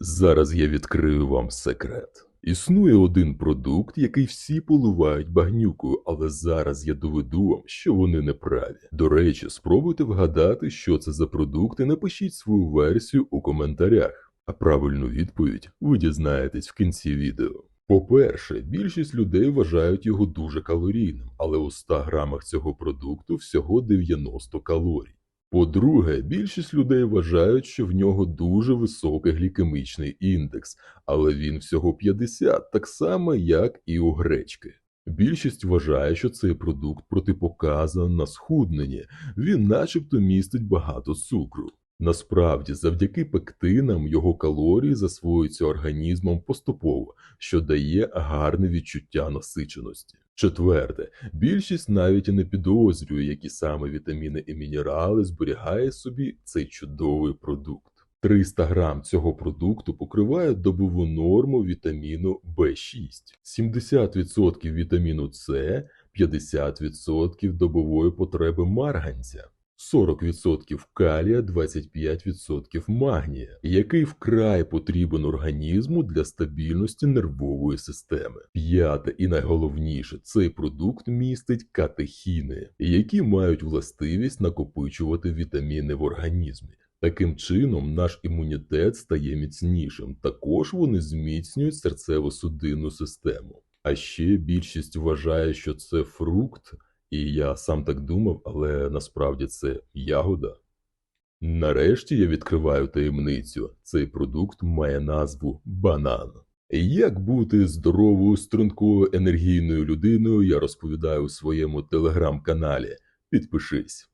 Зараз я відкрию вам секрет. Існує один продукт, який всі поливають багнюкою, але зараз я доведу вам, що вони неправі. До речі, спробуйте вгадати, що це за продукт, і напишіть свою версію у коментарях. А правильну відповідь ви дізнаєтесь в кінці відео. По-перше, більшість людей вважають його дуже калорійним, але у 100 грамах цього продукту всього 90 калорій. По-друге, більшість людей вважають, що в нього дуже високий глікемічний індекс, але він всього 50, так само, як і у гречки. Більшість вважає, що цей продукт протипоказан на схуднення, він начебто містить багато цукру. Насправді, завдяки пектинам його калорії засвоюються організмом поступово, що дає гарне відчуття насиченості. Четверте, більшість навіть і не підозрює, які саме вітаміни і мінерали зберігає собі цей чудовий продукт. 300 грам цього продукту покриває добову норму вітаміну В6, 70% вітаміну С, 50% добової потреби марганця. 40% калія, 25% магнія, який вкрай потрібен організму для стабільності нервової системи. П'яте і найголовніше, цей продукт містить катехіни, які мають властивість накопичувати вітаміни в організмі. Таким чином, наш імунітет стає міцнішим. Також вони зміцнюють серцево-судинну систему. А ще більшість вважає, що це фрукт, і я сам так думав, але насправді це ягода. Нарешті я відкриваю таємницю. Цей продукт має назву банан. Як бути здоровою, стрункою, енергійною людиною, я розповідаю у своєму телеграм-каналі. Підпишись.